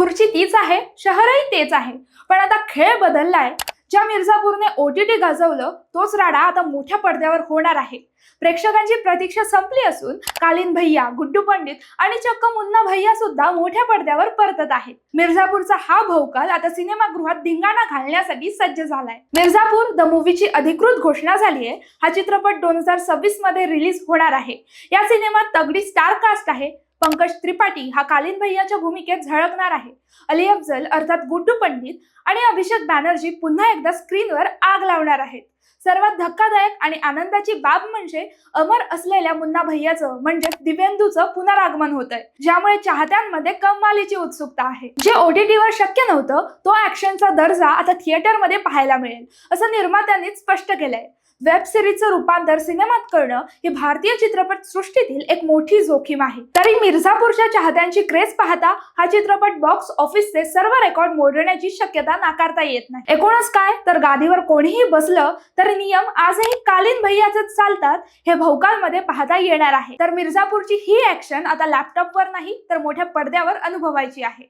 खुर्ची तीच आहे शहरही तेच आहे. पण आता खेळ बदललाय. ज्या मिर्झापूरने ओटीटी गाजवलं तोच राडा आता मोठ्या पडद्यावर होणार आहे. प्रेक्षकांची प्रतीक्षा संपली असून कालीन भैया गुड्डू पंडित आणि चक्क मुन्ना भैया सुद्धा मोठ्या पडद्यावर परतत आहेत. मिर्झापूरचा हा भौकाल आता सिनेमागृहात धिंगाणा घालण्यासाठी सज्ज झालाय. मिर्झापूर द मूवीची अधिकृत घोषणा झाली आहे. हा चित्रपट दोन हजार सव्वीसमध्ये रिलीज होणार आहे. या सिनेमात तगडी स्टार कास्ट आहे. पंकज त्रिपाठी हा कालीन भैयाच्या भूमिकेत झळकणार आहे. अली अफजल अर्थात गुड्डू पंडित आणि अभिषेक बॅनर्जी पुन्हा एकदा स्क्रीनवर आग लावणार आहेत. सर्वात धक्कादायक आणि आनंदाची बाब म्हणजे अमर असलेल्या मुन्ना भैयाचं म्हणजे दिव्येंदूचं पुनरागमन होत आहे ज्यामुळे चाहत्यांमध्ये कमालीची उत्सुकता आहे. जे ओटीटीवर शक्य नव्हतं तो ऍक्शनचा दर्जा आता थिएटरमध्ये पाहायला मिळेल असं निर्मात्यांनी स्पष्ट केलंय. वेब सिरीजचं रूपांतर सिनेमात करणं ही भारतीय चित्रपट सृष्टीतील एक मोठी जोखीम आहे. तरी मिर्झापूरच्या चाहत्यांची क्रेज पाहता हा चित्रपट बॉक्स ऑफिसचे सर्व रेकॉर्ड मोडण्याची शक्यता नाकारता येत नाही. एकूणच काय? तर गादीवर कोणीही बसलं तर नियम आजही कालीन भैयाचेच चालतात हे भौकालमध्ये पाहता येणार आहे. तर मिर्झापूरची ही ऍक्शन आता लॅपटॉपवर नाही तर मोठ्या पडद्यावर अनुभवायची आहे.